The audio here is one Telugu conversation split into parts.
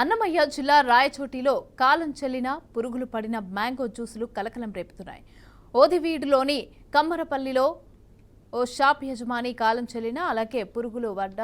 అన్నమయ్య జిల్లా రాయచోటిలో కాలం చెల్లిన పురుగులు పడిన మ్యాంగో జ్యూసులు కలకలం రేపుతున్నాయి. ఓదివీడులోని కమ్మరపల్లిలో ఓ షాప్ యజమాని కాలం చెల్లిన అలాగే పురుగులు పడ్డ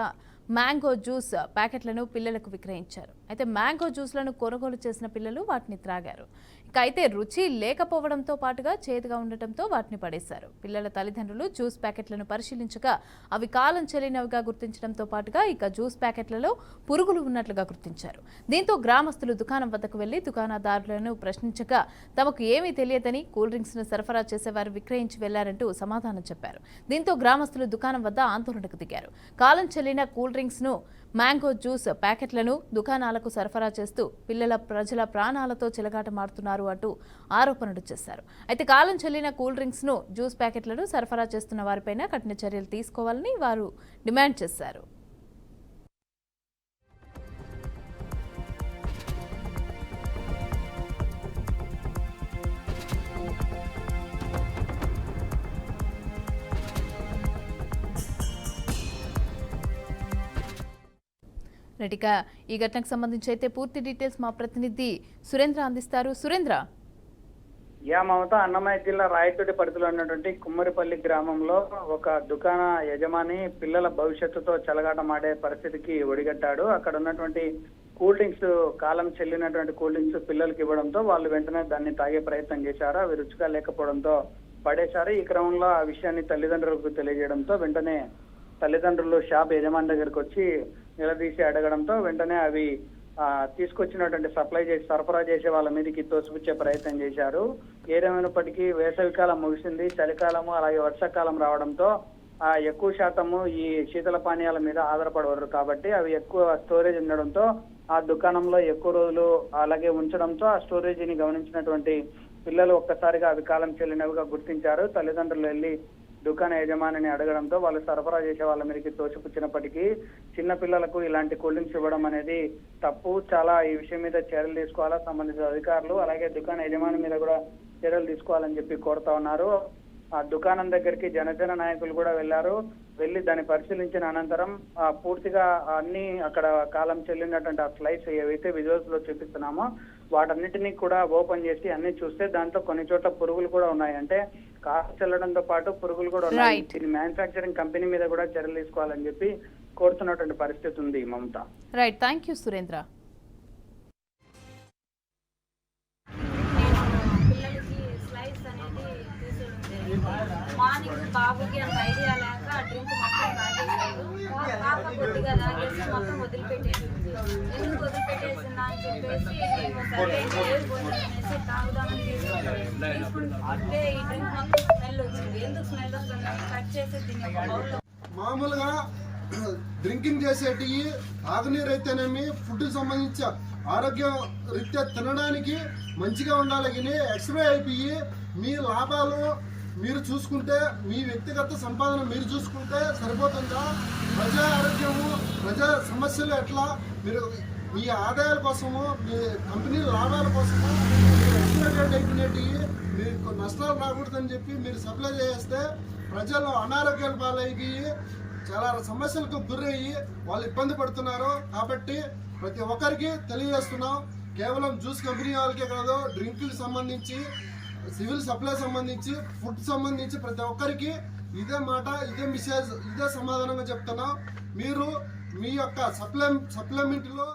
మ్యాంగో జ్యూస్ ప్యాకెట్లను పిల్లలకు విక్రయించారు. అయితే మ్యాంగో జ్యూస్లను కొనుగోలు చేసిన పిల్లలు వాటిని త్రాగారు. ఇక అయితే రుచి లేకపోవడంతో పాటుగా చేదుగా ఉండటంతో వాటిని పడేశారు. పిల్లల తల్లిదండ్రులు జ్యూస్ ప్యాకెట్లను పరిశీలించగా అవి కాలం చెల్లినవిగా గుర్తించడంతో పాటుగా ఇక జ్యూస్ ప్యాకెట్లలో పురుగులు ఉన్నట్లుగా గుర్తించారు. దీంతో గ్రామస్తులు దుకాణం వద్దకు వెళ్ళి దుకాణదారులను ప్రశ్నించగా తమకు ఏమీ తెలియదని కూల్ డ్రింక్స్ను సరఫరా చేసేవారు విక్రయించి వెళ్ళారంటూ సమాధానం చెప్పారు. దీంతో గ్రామస్తులు దుకాణం వద్ద ఆందోళనకు దిగారు. కాలం చెల్లిన కూల్ డ్రింక్స్ను మ్యాంగో జ్యూస్ ప్యాకెట్లను దుకాణాలకు సరఫరా చేస్తూ పిల్లల ప్రజల ప్రాణాలతో చిలగాట మారుతున్నారు అంటూ ఆరోపణలు చేశారు. అయితే కాలం చెల్లిన కూల్ డ్రింక్స్ను జ్యూస్ ప్యాకెట్లను సరఫరా చేస్తున్న వారిపైన కఠిన చర్యలు తీసుకోవాలని వారు డిమాండ్ చేశారు. రెడ్డిక ఈ ఘటనకు సంబంధించి అయితే పూర్తి డీటెయిల్స్ మా ప్రతినిధి సురేంద్ర అందిస్తారు. సురేంద్ర? యా మమత అన్నమయ్య జిల్లా రాయచోటి పరిధిలో ఉన్నటువంటి కుమ్మరిపల్లి గ్రామంలో ఒక దుకాణ యజమాని పిల్లల భవిష్యత్తుతో చెలగాటమాడే పరిస్థితికి ఒడిగట్టాడు. అక్కడ ఉన్నటువంటి కూల్ డ్రింక్స్ కాలం చెల్లినటువంటి కూల్ డ్రింక్స్ పిల్లలకి ఇవ్వడంతో వాళ్ళు వెంటనే దాన్ని తాగే ప్రయత్నం చేశారు. అవి రుచిగా లేకపోవడంతో పడేశారు. ఈ క్రమంలో ఆ విషయాన్ని తల్లిదండ్రులకు తెలియజేయడంతో వెంటనే తల్లిదండ్రులు షాప్ యజమాని దగ్గరకు వచ్చి నిలదీసి అడగడంతో వెంటనే అవి తీసుకొచ్చినటువంటి సప్లై చేసి సరఫరా చేసే వాళ్ళ మీదకి తోసిపుచ్చే ప్రయత్నం చేశారు. ఏదేమైనప్పటికీ వేసవికాలం ముగిసింది. చలికాలము అలాగే వర్షాకాలం రావడంతో ఆ ఎక్కువ శాతము ఈ శీతల పానీయాల మీద ఆధారపడవరు కాబట్టి అవి ఎక్కువ స్టోరేజ్ ఉండడంతో ఆ దుకాణంలో ఎక్కువ రోజులు అలాగే ఉంచడంతో ఆ స్టోరేజీని గమనించినటువంటి పిల్లలు ఒక్కసారిగా అవి కాలం చెల్లినవిగా గుర్తించారు. తల్లిదండ్రులు వెళ్ళి దుకాణ యజమానిని అడగడంతో వాళ్ళు సరఫరా చేసే వాళ్ళ మీదకి తోసిపుచ్చినప్పటికీ చిన్న పిల్లలకు ఇలాంటి కూల్ డ్రింక్స్ ఇవ్వడం అనేది తప్పు. చాలా ఈ విషయం మీద చర్యలు తీసుకోవాలా? సంబంధిత అధికారులు అలాగే దుకాణ యజమాని మీద కూడా చర్యలు తీసుకోవాలని చెప్పి కోరుతా ఉన్నారు. ఆ దుకాణం దగ్గరికి జనసేన నాయకులు కూడా వెళ్ళారు వెళ్ళి దాన్ని పరిశీలించిన అనంతరం ఆ పూర్తిగా అన్ని అక్కడ కాలం చెల్లినటువంటి ఆ స్లైడ్స్ ఏవైతే విజువల్స్లో చూపిస్తున్నామో వాటన్నిటినీ కూడా ఓపెన్ చేసి అన్ని చూస్తే దాంట్లో కొన్ని చోట్ల పురుగులు కూడా ఉన్నాయి. అంటే కాలం చెల్లడంతో పాటు పురుగులు కూడా ఉన్నాయి. దీని మ్యానుఫాక్చరింగ్ కంపెనీ మీద కూడా చర్యలు తీసుకోవాలని చెప్పి కోరుతున్నటువంటి పరిస్థితి ఉంది Mamata. Right thank you Surendra బాబుకి అంత ఐడియా లేక డ్రింక్ మొత్తం తాగేసాడు పాప కొద్దిగా తాగేసి మొత్తం వదిలిపెట్టేసింది. ఎందుకు వదిలిపెట్టేసిందా అని చెప్పేసి మేము సరే అనేసి తాగుదామని తీసుకుంటే తీసుకుంటే ఈ డ్రింక్ మొత్తం స్మెల్ వచ్చింది. ఎందుకు స్మెల్ వస్తుంది? కట్ చేసి దీన్ని బౌల్లో. మామూలుగా డ్రింకింగ్ చేసేటివి తాగునీరు అయితేనేమి ఫుడ్ సంబంధించి ఆరోగ్య రీత్యా తినడానికి మంచిగా ఉండాలి కానీ ఎక్స్రే అయిపోయి మీ లాభాలు మీరు చూసుకుంటే మీ వ్యక్తిగత సంపాదన మీరు చూసుకుంటే సరిపోతుందా? ప్రజా ఆరోగ్యము ప్రజా సమస్యలు ఎట్లా? మీరు మీ ఆదాయాల కోసము మీ కంపెనీ లాభాల కోసము మీరు ఎక్స్ప్లోటెడ్ మీకు నష్టాలు రాకూడదని చెప్పి మీరు సప్లై చేస్తే ప్రజలు అనారోగ్యాల పాలయ్యి చాలా సమస్యలకు గురయ్యి వాళ్ళు ఇబ్బంది పడుతున్నారు. కాబట్టి ప్రతి ఒక్కరికి తెలియజేస్తున్నాం. కేవలం జ్యూస్ కంపెనీ వాళ్ళకే కాదు డ్రింక్కి సంబంధించి సివిల్ సప్లై సంబంధించి ఫుడ్ సంబంధించి ప్రతి ఒక్కరికి ఇదే మాట ఇదే మెసేజ్ ఇదే సమాధానంగా చెప్తున్నాం. మీరు మీ యొక్క సప్లై సప్లిమెంట్లో